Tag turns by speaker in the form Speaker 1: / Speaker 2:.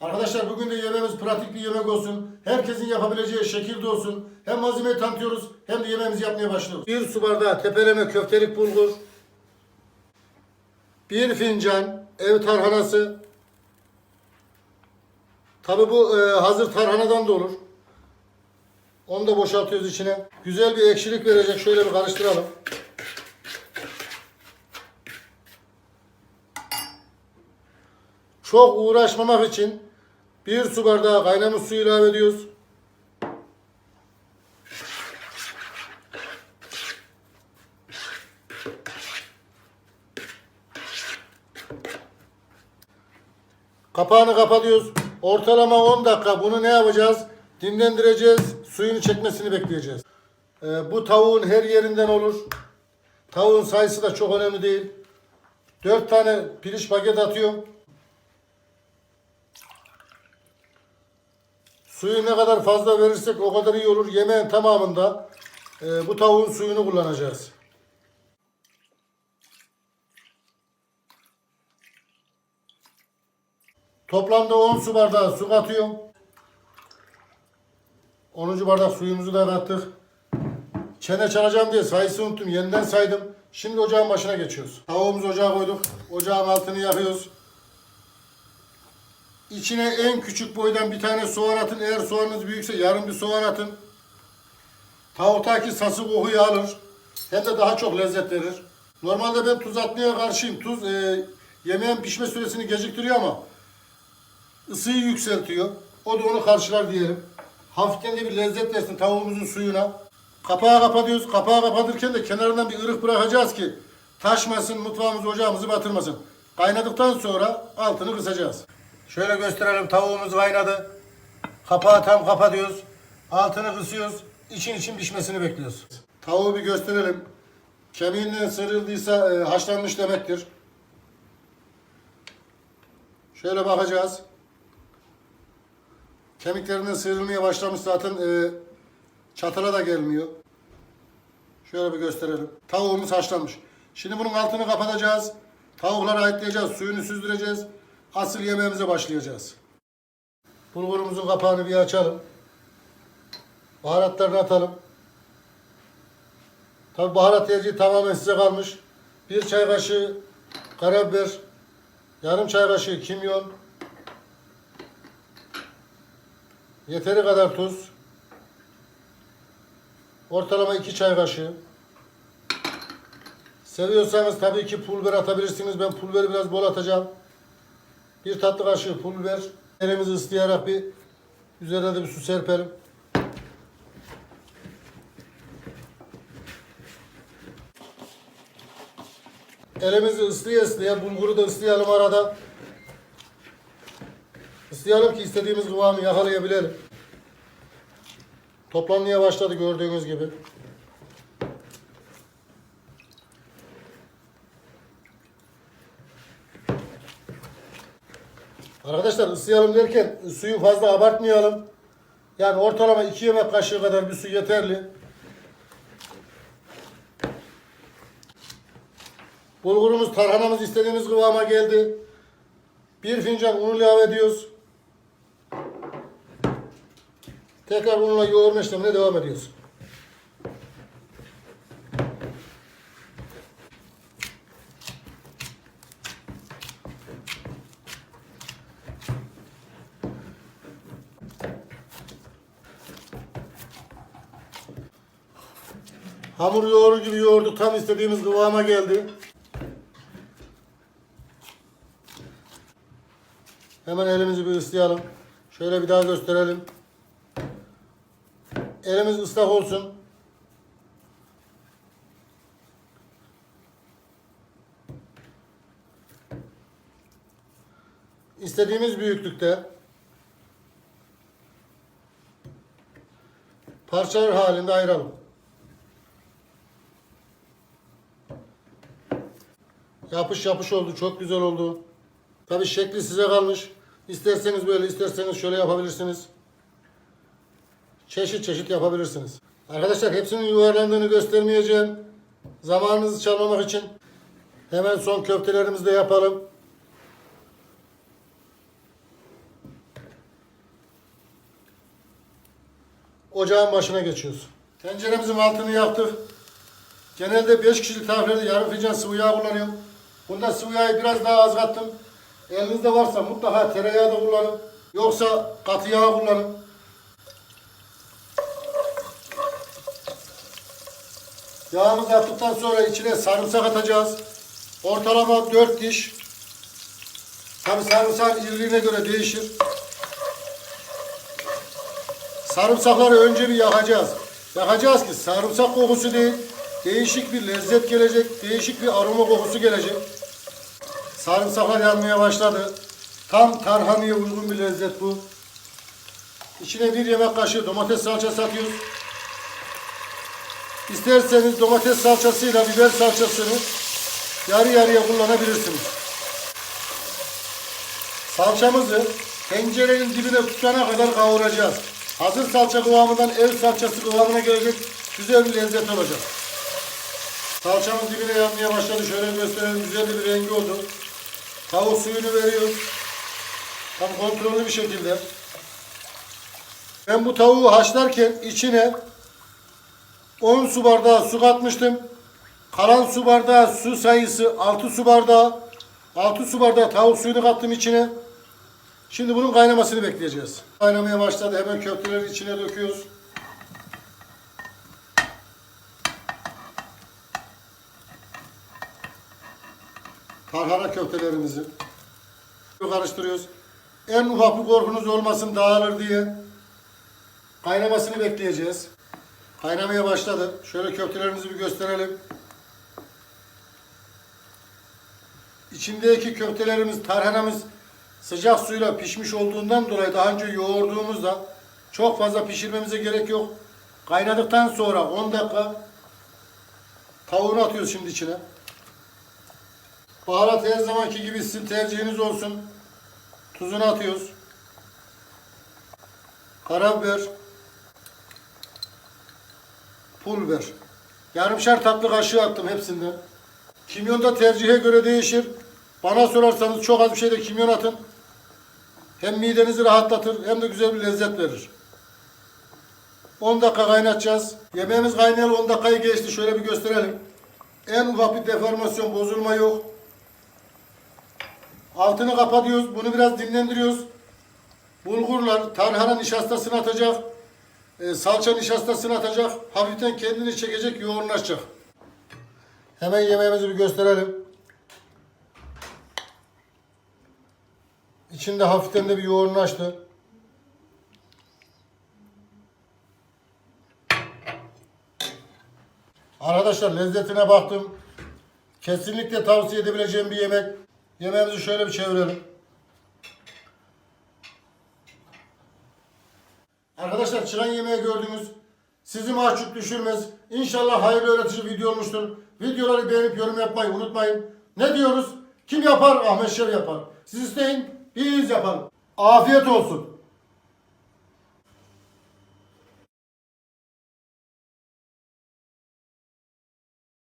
Speaker 1: Arkadaşlar bugün de yemeğimiz pratik bir yemek olsun. Herkesin yapabileceği şekilde olsun. Hem malzemeyi tanıtıyoruz hem de yemeğimizi yapmaya başlıyoruz. Bir su bardağı tepeleme köftelik bulgur. Bir fincan ev tarhanası. Tabi bu e, hazır tarhanadan da olur. Onu da boşaltıyoruz içine. Güzel bir ekşilik verecek. Şöyle bir karıştıralım. Çok uğraşmamak için bir su bardağı kaynamış su ilave ediyoruz. Kapağını kapatıyoruz. Ortalama 10 dakika bunu ne yapacağız? Dinlendireceğiz. Suyunu çekmesini bekleyeceğiz. Ee, bu tavuğun her yerinden olur. Tavuğun sayısı da çok önemli değil. 4 tane piliç paket atıyorum. Suyu ne kadar fazla verirsek o kadar iyi olur. Yemeğin tamamında e, bu tavuğun suyunu kullanacağız. Toplamda 10 su bardağı su katıyorum. 10. bardak suyumuzu da kattık. Çene çalacağım diye sayısı unuttum. Yeniden saydım. Şimdi ocağın başına geçiyoruz. Tavuğumuzu ocağa koyduk. Ocağın altını yakıyoruz. İçine en küçük boydan bir tane soğan atın. Eğer soğanınız büyükse yarım bir soğan atın. Tavuktaki sası kokuyu alır. Hem de daha çok lezzet verir. Normalde ben tuz atmaya karşıyım. Tuz e, yemeğin pişme süresini geciktiriyor ama ısıyı yükseltiyor. O da onu karşılar diyelim. Hafiften de bir lezzet versin tavuğumuzun suyuna. Kapağı kapatıyoruz. Kapağı kapatırken de kenarından bir ırık bırakacağız ki taşmasın, mutfağımızı, ocağımızı batırmasın. Kaynadıktan sonra altını kısacağız. Şöyle gösterelim. Tavuğumuz kaynadı. Kapağı tam kapatıyoruz. Altını kısıyoruz. İçin için pişmesini bekliyoruz. Tavuğu bir gösterelim. Kemiğinden sıyrıldıysa e, haşlanmış demektir. Şöyle bakacağız. Kemiklerinden sıyrılmaya başlamış zaten e, çatala da gelmiyor. Şöyle bir gösterelim. Tavuğumuz haşlanmış. Şimdi bunun altını kapatacağız. Tavukları ayıtlayacağız. Suyunu süzdüreceğiz. Asıl yemeğimize başlayacağız. Bulgurumuzun kapağını bir açalım. Baharatlarını atalım. Tabi baharat tercihi tamamen size kalmış. Bir çay kaşığı karabiber, yarım çay kaşığı kimyon, yeteri kadar tuz, ortalama iki çay kaşığı. Seviyorsanız tabii ki pul atabilirsiniz. Ben pul biraz bol atacağım. Bir tatlı kaşığı pul biber. Elimizi ıslayarak bir üzerine de bir su serpelim. Elimizi ıslaya ıslaya bulguru da ıslayalım arada. Islayalım ki istediğimiz kıvamı yakalayabilelim. Toplanmaya başladı gördüğünüz gibi. Arkadaşlar ıslayalım derken suyu fazla abartmayalım. Yani ortalama 2 yemek kaşığı kadar bir su yeterli. Bulgurumuz, tarhanamız istediğimiz kıvama geldi. Bir fincan un ilave ediyoruz. Tekrar unla yoğurma işlemine devam ediyoruz. Hamur yoğurur gibi yoğurduk. Tam istediğimiz kıvama geldi. Hemen elimizi bir ıslayalım. Şöyle bir daha gösterelim. Elimiz ıslak olsun. İstediğimiz büyüklükte parçalar halinde ayıralım. Yapış yapış oldu. Çok güzel oldu. Tabi şekli size kalmış. İsterseniz böyle isterseniz şöyle yapabilirsiniz. Çeşit çeşit yapabilirsiniz. Arkadaşlar hepsinin yuvarlandığını göstermeyeceğim. Zamanınızı çalmamak için hemen son köftelerimizi de yapalım. Ocağın başına geçiyoruz. Tenceremizin altını yaktık. Genelde 5 kişilik tariflerde yarım fincan sıvı yağ kullanıyorum. Bunda sıvı biraz daha az kattım. Elinizde varsa mutlaka tereyağı da kullanın. Yoksa katı yağ kullanın. Yağımızı attıktan sonra içine sarımsak atacağız. Ortalama 4 diş. Tabi sarımsağın iriliğine göre değişir. Sarımsakları önce bir yakacağız. Yakacağız ki sarımsak kokusu değil, değişik bir lezzet gelecek, değişik bir aroma kokusu gelecek. Sarımsaklar yanmaya başladı. Tam tarhaneye uygun bir lezzet bu. İçine bir yemek kaşığı domates salçası atıyoruz. İsterseniz domates salçasıyla biber salçasını yarı yarıya kullanabilirsiniz. Salçamızı tencerenin dibine tutana kadar kavuracağız. Hazır salça kıvamından ev salçası kıvamına gelecek güzel bir lezzet olacak. Salçamız dibine yanmaya başladı. Şöyle gösterelim. Güzel bir rengi oldu. Tavuk suyunu veriyoruz. Tam kontrollü bir şekilde. Ben bu tavuğu haşlarken içine 10 su bardağı su katmıştım. Kalan su bardağı su sayısı 6 su bardağı. 6 su bardağı tavuk suyunu kattım içine. Şimdi bunun kaynamasını bekleyeceğiz. Kaynamaya başladı. Hemen köfteleri içine döküyoruz. Tarhana köftelerimizi karıştırıyoruz. En ufak bir korkunuz olmasın dağılır diye kaynamasını bekleyeceğiz. Kaynamaya başladı. Şöyle köftelerimizi bir gösterelim. İçindeki köftelerimiz, tarhanamız sıcak suyla pişmiş olduğundan dolayı daha önce yoğurduğumuzda çok fazla pişirmemize gerek yok. Kaynadıktan sonra 10 dakika tavuğunu atıyoruz şimdi içine. Baharat her zamanki gibi sizin tercihiniz olsun. Tuzunu atıyoruz. Karabiber, pul biber. Yarımşar tatlı kaşığı attım hepsinden. Kimyon da tercihe göre değişir. Bana sorarsanız çok az bir şeyde kimyon atın. Hem midenizi rahatlatır hem de güzel bir lezzet verir. 10 dakika kaynatacağız. Yemeğimiz kaynayalı 10 dakikayı geçti. Şöyle bir gösterelim. En ufak bir deformasyon, bozulma yok. Altını kapatıyoruz. Bunu biraz dinlendiriyoruz. Bulgurlar, tarhana nişastasını atacak. E, salça nişastasını atacak. Hafiften kendini çekecek, yoğunlaşacak. Hemen yemeğimizi bir gösterelim. İçinde hafiften de bir yoğunlaştı. Arkadaşlar lezzetine baktım. Kesinlikle tavsiye edebileceğim bir yemek. Yemeğimizi şöyle bir çevirelim. Arkadaşlar çıran yemeği gördünüz. Sizi mahcup düşürmez. İnşallah hayırlı öğretici video olmuştur. Videoları beğenip yorum yapmayı unutmayın. Ne diyoruz? Kim yapar? Ahmet Şev yapar. Siz isteyin, biz yapalım. Afiyet olsun.